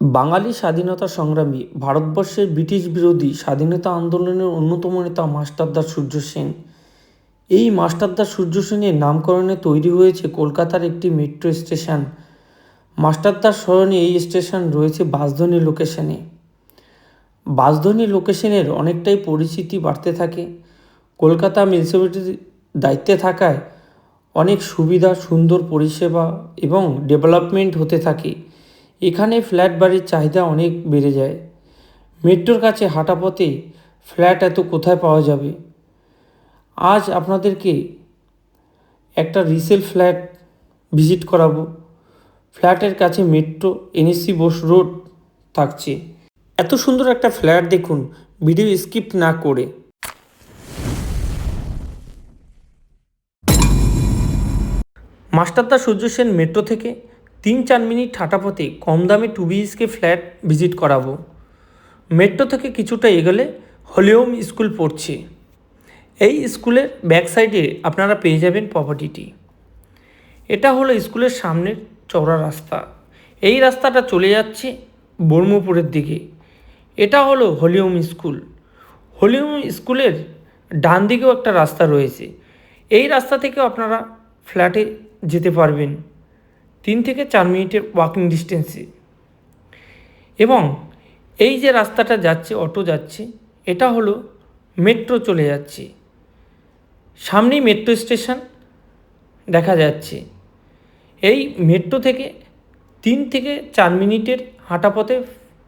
বাঙালি স্বাধীনতা সংগ্রামী, ভারতবর্ষের ব্রিটিশ বিরোধী স্বাধীনতা আন্দোলনের অন্যতম নেতা মাস্টারদা সূর্য সেন। এই মাস্টারদা সূর্য সেনের নামকরণে তৈরি হয়েছে কলকাতার একটি মেট্রো স্টেশন। মাস্টারদার স্মরণে এই স্টেশন রয়েছে বাসধনী লোকেশনে। বাসধনী লোকেশনের অনেকটাই পরিচিতি বাড়তে থাকে। কলকাতা মিউনিসিপ্যালিটির দায়িত্বে থাকায় অনেক সুবিধা, সুন্দর পরিষেবা এবং ডেভেলপমেন্ট হতে থাকে। এখানে ফ্ল্যাট বাড়ির চাহিদা অনেক বেড়ে যায়। মেট্রোর কাছে হাঁটা পথে ফ্ল্যাট এত কোথায় পাওয়া যাবে? আজ আপনাদেরকে একটা রিসেল ফ্ল্যাট ভিজিট করাবো। ফ্ল্যাটের কাছে মেট্রো এনএসসি বোস রোড থাকছে। এত সুন্দর একটা ফ্ল্যাট দেখুন, ভিডিও স্কিপ না করে। মাস্টারদা সূর্য সেন মেট্রো থেকে তিন চার মিনিট হাঁটা পথে কম দামে টু বিএইচকে ফ্ল্যাট ভিজিট করাবো। মেট্রো থেকে কিছুটা এগোলে হলিওম স্কুল পড়ছে। এই স্কুলের ব্যাক সাইডে আপনারা পেয়ে যাবেন প্রপার্টিটি এটা হলো স্কুলের সামনের চওড়া রাস্তা। এই রাস্তাটা চলে যাচ্ছে বর্মপুরের দিকে। এটা হলো হলিওম স্কুল হলিওম স্কুলের ডান দিকেও একটা রাস্তা রয়েছে। এই রাস্তা থেকেও আপনারা ফ্ল্যাটে যেতে পারবেন। তিন থেকে চার মিনিটের ওয়াকিং ডিস্টেন্সে এবং এই যে রাস্তাটা যাচ্ছে অটো যাচ্ছে, এটা হলো মেট্রো চলে যাচ্ছে। সামনেই মেট্রো স্টেশন দেখা যাচ্ছে। এই মেট্রো থেকে তিন থেকে চার মিনিটের হাঁটা পথে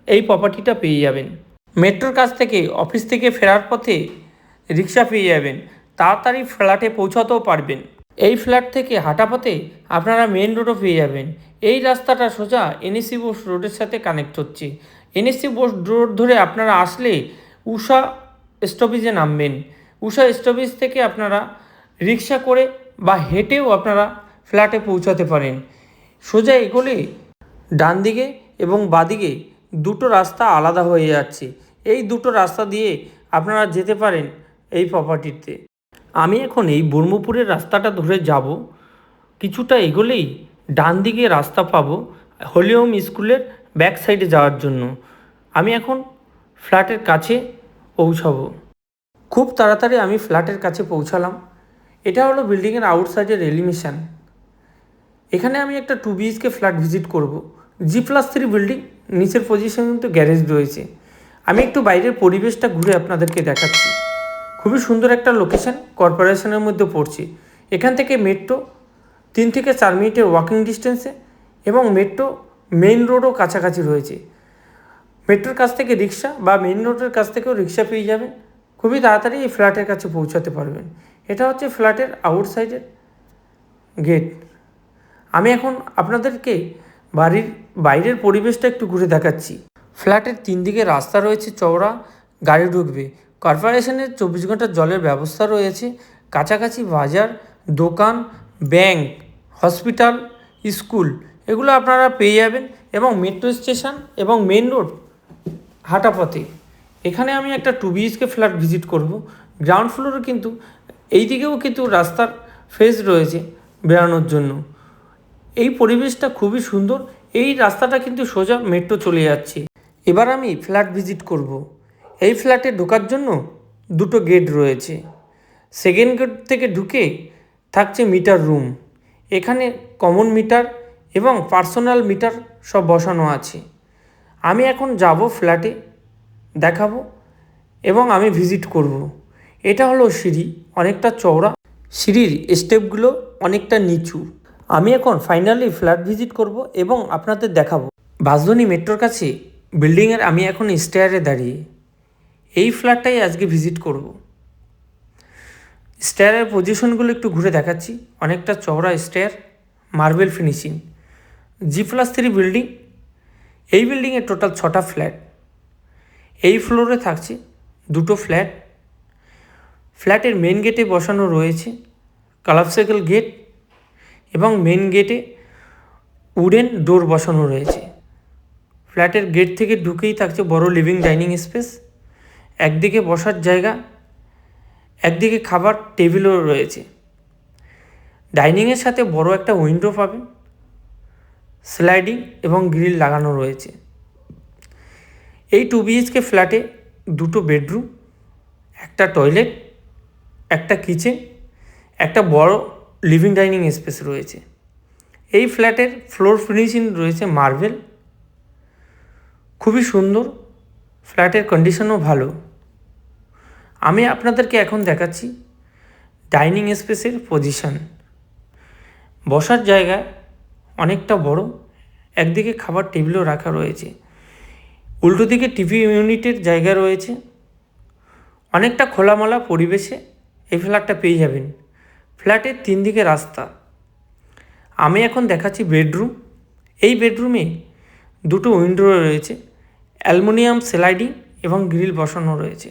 এই প্রপার্টিটা পেয়ে যাবেন। মেট্রোর কাছ থেকে অফিস থেকে ফেরার পথে রিক্সা পেয়ে যাবেন। তাড়াতাড়ি ফ্ল্যাটে পৌঁছাতেও পারবেন। এই ফ্ল্যাট থেকে হাঁটা পথে আপনারা মেন রোডও পেয়ে যাবেন। এই রাস্তাটা সোজা এনএসি বোস রোডের সাথে কানেক্ট হচ্ছে। এনএসি বোস রোড ধরে আপনারা আসলে উষা স্টপেজে নামবেন। উষা স্টপেজ থেকে আপনারা রিক্সা করে বা হেঁটেও আপনারা ফ্ল্যাটে পৌঁছাতে পারেন। সোজা এগোলে ডান দিকে এবং বাদিকে দুটো রাস্তা আলাদা হয়ে যাচ্ছে। এই দুটো রাস্তা দিয়ে আপনারা যেতে পারেন এই প্রপার্টিতে আমি এখন এই ব্রহ্মপুরের রাস্তাটা ধরে যাব। কিছুটা এগোলেই ডান দিকে রাস্তা পাবো হলিওম স্কুলের ব্যাক সাইডে যাওয়ার জন্য। আমি এখন ফ্ল্যাটের কাছে পৌঁছাবো। খুব তাড়াতাড়ি আমি ফ্ল্যাটের কাছে পৌঁছালাম। এটা হলো বিল্ডিংয়ের আউটসাইডের এলিমিশন এখানে আমি একটা টু বিএইচকে ফ্ল্যাট ভিজিট করব। জি প্লাস থ্রি বিল্ডিং, নিচের পজিশনে কিন্তু গ্যারেজ রয়েছে। আমি একটু বাইরের পরিবেশটা ঘুরে আপনাদেরকে দেখাচ্ছি। খুবই সুন্দর একটা লোকেশন কর্পোরেশনের মধ্যে পড়ছে। এখান থেকে মেট্রো তিন থেকে চার মিনিটের ওয়াকিং ডিস্টেন্সে এবং মেট্রো মেইন রোডও কাছাকাছি রয়েছে। মেট্রোর কাছ থেকে রিক্সা বা মেইন রোডের কাছ থেকেও রিক্সা পেয়ে যাবেন। খুবই তাড়াতাড়ি এই ফ্ল্যাটের কাছে পৌঁছাতে পারবেন। এটা হচ্ছে ফ্ল্যাটের আউটসাইডের গেট আমি এখন আপনাদেরকে বাড়ির বাইরের পরিবেশটা একটু ঘুরে দেখাচ্ছি। ফ্ল্যাটের তিন দিকে রাস্তা রয়েছে, চওড়া, গাড়ি ঢুকবে। কর্পোরেশনের চব্বিশ ঘণ্টা জলের ব্যবস্থা রয়েছে। কাছাকাছি বাজার, দোকান, ব্যাংক, হসপিটাল, স্কুল এগুলো আপনারা পেয়ে যাবেন এবং মেট্রো স্টেশন এবং মেন রোড হাঁটা পথে এখানে আমি একটা টু বিএইচকে ফ্ল্যাট ভিজিট করব। গ্রাউন্ড ফ্লোরে কিন্তু এই দিকেও কিন্তু রাস্তার ফেস রয়েছে বেড়ানোর জন্য। এই পরিবেশটা খুবই সুন্দর। এই রাস্তাটা কিন্তু সোজা মেট্রো চলে যাচ্ছে। এবার আমি ফ্ল্যাট ভিজিট করব। এই ফ্ল্যাটে ঢোকার জন্য দুটো গেট রয়েছে। সেকেন্ড গেট থেকে ঢুকে থাকছে মিটার রুম। এখানে কমন মিটার এবং পার্সোনাল মিটার সব বসানো আছে। আমি এখন যাব ফ্ল্যাটে দেখাবো এবং আমি ভিজিট করব। এটা হলো সিঁড়ি, অনেকটা চওড়া। সিঁড়ির স্টেপগুলো অনেকটা নিচু। আমি এখন ফাইনালি ফ্ল্যাট ভিজিট করব এবং আপনাদের দেখাবো। বাসধনী মেট্রোর কাছে বিল্ডিংয়ের আমি এখন স্টেয়ারে দাঁড়িয়ে। এই ফ্ল্যাটটাই আজকে ভিজিট করব। স্টেয়ারের পজিশনগুলো একটু ঘুরে দেখাচ্ছি। অনেকটা চওড়া stair, marble finishing, G plus three building. এই বিল্ডিংয়ে টোটাল ছটা ফ্ল্যাট। এই ফ্লোরে থাকছে দুটো ফ্ল্যাট। ফ্ল্যাটের মেন গেটে বসানো রয়েছে কালাপসাইকেল গেট এবং মেন গেটে উডেন ডোর বসানো রয়েছে। ফ্ল্যাটের গেট থেকে ঢুকেই থাকছে বড় লিভিং ডাইনিং স্পেস। একদিকে বসার জায়গা, একদিকে খাবার টেবিলও রয়েছে। ডাইনিংয়ের সাথে বড় একটা উইন্ডো পাবেন, স্লাইডিং এবং গ্রিল লাগানো রয়েছে। এই টু বিএইচকে ফ্ল্যাটে দুটো বেডরুম, একটা টয়লেট, একটা কিচেন, একটা বড় লিভিং ডাইনিং স্পেস রয়েছে। এই ফ্ল্যাটের ফ্লোর ফিনিশিং রয়েছে মার্বেল। খুবই সুন্দর, ফ্ল্যাটের কন্ডিশনও ভালো। আমি আপনাদেরকে এখন দেখাচ্ছি ডাইনিং স্পেসের পজিশন। বসার জায়গা অনেকটা বড়, একদিকে খাবার টেবিলও রাখা রয়েছে। উল্টো দিকে টিভি ইউনিটের জায়গা রয়েছে। অনেকটা খোলামেলা পরিবেশে এই ফ্ল্যাটটা পেয়ে যাবেন। ফ্ল্যাটের তিন দিকে রাস্তা। আমি এখন দেখাচ্ছি বেডরুম। এই বেডরুমে দুটো উইন্ডো রয়েছে, অ্যালুমিনিয়াম, স্লাইডিং এবং গ্রিল বসানো রয়েছে।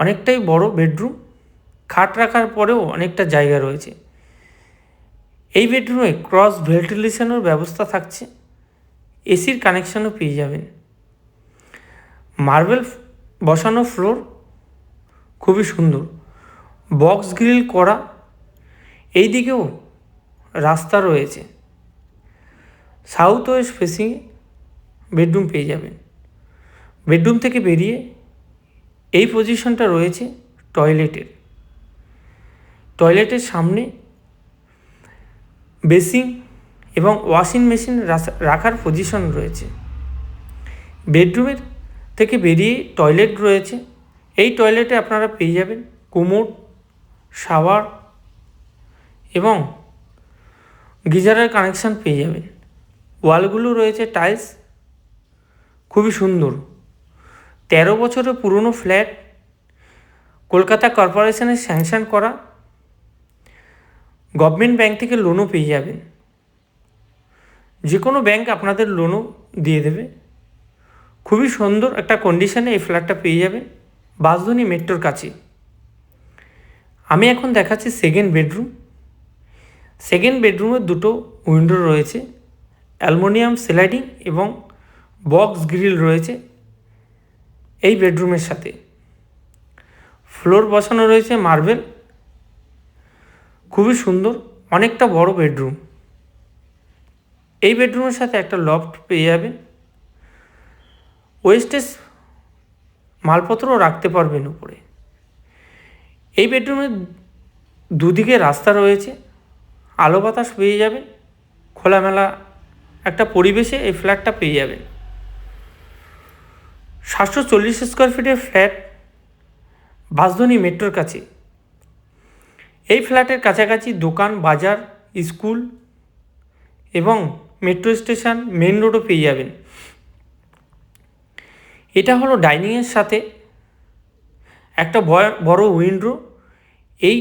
অনেকটাই বড় বেডরুম, খাট রাখার পরেও অনেকটা জায়গা রয়েছে। এই বেডরুমে ক্রস ভেন্টিলেশনের ব্যবস্থা থাকছে, এসির কানেকশনও পেয়ে যাবেন। মার্বেল বসানো ফ্লোর খুবই সুন্দর, বক্স গ্রিল করা এই দিকেও রাস্তা রয়েছে। সাউথ ওয়েস্ট ফেসিংয়ে বেডরুম পেয়ে যাবেন। বেডরুম থেকে বেরিয়ে এই পজিশনটা রয়েছে টয়লেটের টয়লেটের সামনে বেসিং এবং ওয়াশিং মেশিন রাখার পজিশন রয়েছে। বেডরুমের থেকে বেরিয়ে টয়লেট রয়েছে। এই টয়লেটে আপনারা পেয়ে যাবেন কোমোড শাওয়ার এবং গিজারের কানেকশান পেয়ে যাবেন। ওয়ালগুলো রয়েছে টাইলস খুবই সুন্দর। তেরো বছরের পুরনো ফ্ল্যাট, কলকাতা কর্পোরেশনের স্যাংশন করা, গভর্নমেন্ট ব্যাংক থেকে লোনও পেয়ে যাবেন। যে কোনো ব্যাংক আপনাদের লোনও দিয়ে দেবে। খুবই সুন্দর একটা কন্ডিশনে এই ফ্ল্যাটটা পেয়ে যাবেন বাসধনী মেট্রোর কাছে। আমি এখন দেখাচ্ছি সেকেন্ড বেডরুম সেকেন্ড বেডরুমে দুটো উইন্ডো রয়েছে অ্যালমোনিয়াম স্লাইডিং এবং বক্স গ্রিল রয়েছে। এই বেডরুমের সাথে। ফ্লোর বসানো রয়েছে মার্বেল। খুবই সুন্দর, অনেকটা বড় বেডরুম। এই বেডরুমের সাথে একটা লফট পেয়ে যাবেন। ওয়েস্টেজ মালপত্রও রাখতে পারবেন উপরে। এই বেডরুমের দুদিকে রাস্তা রয়েছে। আলো বাতাস পেয়ে যাবেন খোলামেলা একটা পরিবেশে এই ফ্ল্যাটটা পেয়ে যাবেন। সাতশো চল্লিশ স্কোয়ার ফিটের ফ্ল্যাট বাসধনী মেট্রোর কাছে। এই ফ্ল্যাটের কাছাকাছি দোকান, বাজার, স্কুল এবং মেট্রো স্টেশন মেন রোডও পেয়ে যাবেন। এটা হলো ডাইনিংয়ের সাথে একটা বড় উইন্ডো এই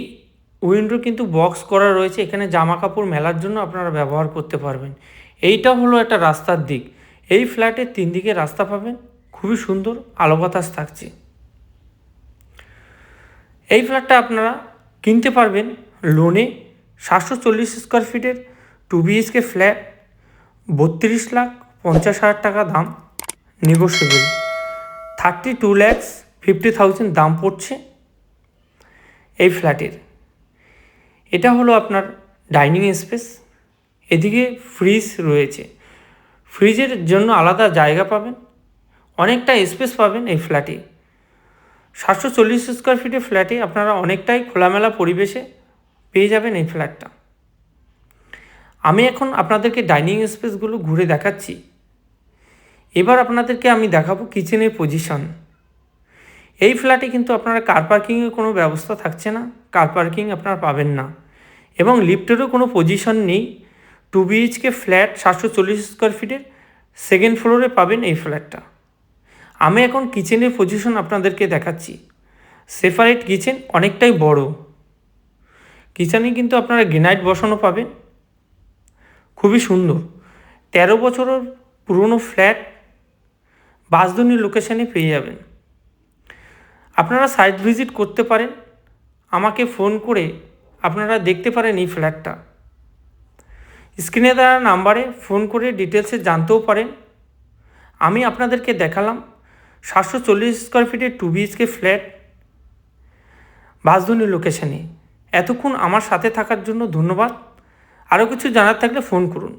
উইন্ডো কিন্তু বক্স করা রয়েছে। এখানে জামা কাপড় মেলার জন্য আপনারা ব্যবহার করতে পারবেন। এইটা হলো একটা রাস্তার দিক। এই ফ্ল্যাটের তিন দিকে রাস্তা পাবেন। খুবই সুন্দর আলো বাতাস থাকছে। এই ফ্ল্যাটটা আপনারা কিনতে পারবেন লোনে সাতশো চল্লিশ স্কোয়ার ফিটের টু বিএইচকে ফ্ল্যাট বত্রিশ লাখ পঞ্চাশ হাজার টাকা দাম negotiable thirty two lakhs fifty thousand দাম পড়ছে এই ফ্ল্যাটের এটা হলো আপনার ডাইনিং স্পেস এদিকে ফ্রিজ রয়েছে। ফ্রিজের জন্য আলাদা জায়গা পাবেন অনেকটা স্পেস পাবেন এই ফ্ল্যাটে সাতশো চল্লিশ স্কোয়ার ফিটের ফ্ল্যাটে আপনারা অনেকটাই খোলামেলা পরিবেশে পেয়ে যাবেন এই ফ্ল্যাটটা আমি এখন আপনাদেরকে ডাইনিং স্পেসগুলো ঘুরে দেখাচ্ছি। এবার আপনাদেরকে আমি দেখাবো কিচেনের পজিশন এই ফ্ল্যাটে কিন্তু আপনারা কার পার্কিংয়ের কোনো ব্যবস্থা থাকছে না কার পার্কিং আপনারা পাবেন না। এবং লিফটেরও কোনো পজিশন নেই। টু বিএইচকে ফ্ল্যাট সাতশো চল্লিশ স্কোয়ার ফিটের সেকেন্ড ফ্লোরে পাবেন এই ফ্ল্যাটটা আমি এখন কিচেনের পজিশন আপনাদেরকে দেখাচ্ছি। সেপারেট কিচেন অনেকটাই বড়। কিচেনে কিন্তু আপনারা গ্রেনাইট বসানো পাবেন। খুবই সুন্দর। তেরো বছরের পুরনো ফ্ল্যাট বাসদনি লোকেশানে পেয়ে যাবেন। আপনারা সাইট ভিজিট করতে পারেন। আমাকে ফোন করে আপনারা দেখতে পারেন এই ফ্ল্যাটটা স্ক্রিনে দেওয়া নাম্বারে ফোন করে ডিটেলসে জানতেও পারেন। আমি আপনাদেরকে দেখালাম। সাতশো চল্লিশ স্কোয়ার ফিটের টু বিএইচকে ফ্ল্যাট বাসধনী লোকেশানে এতক্ষণ আমার সাথে থাকার জন্য ধন্যবাদ। আরও কিছু জানার থাকলে ফোন করুন।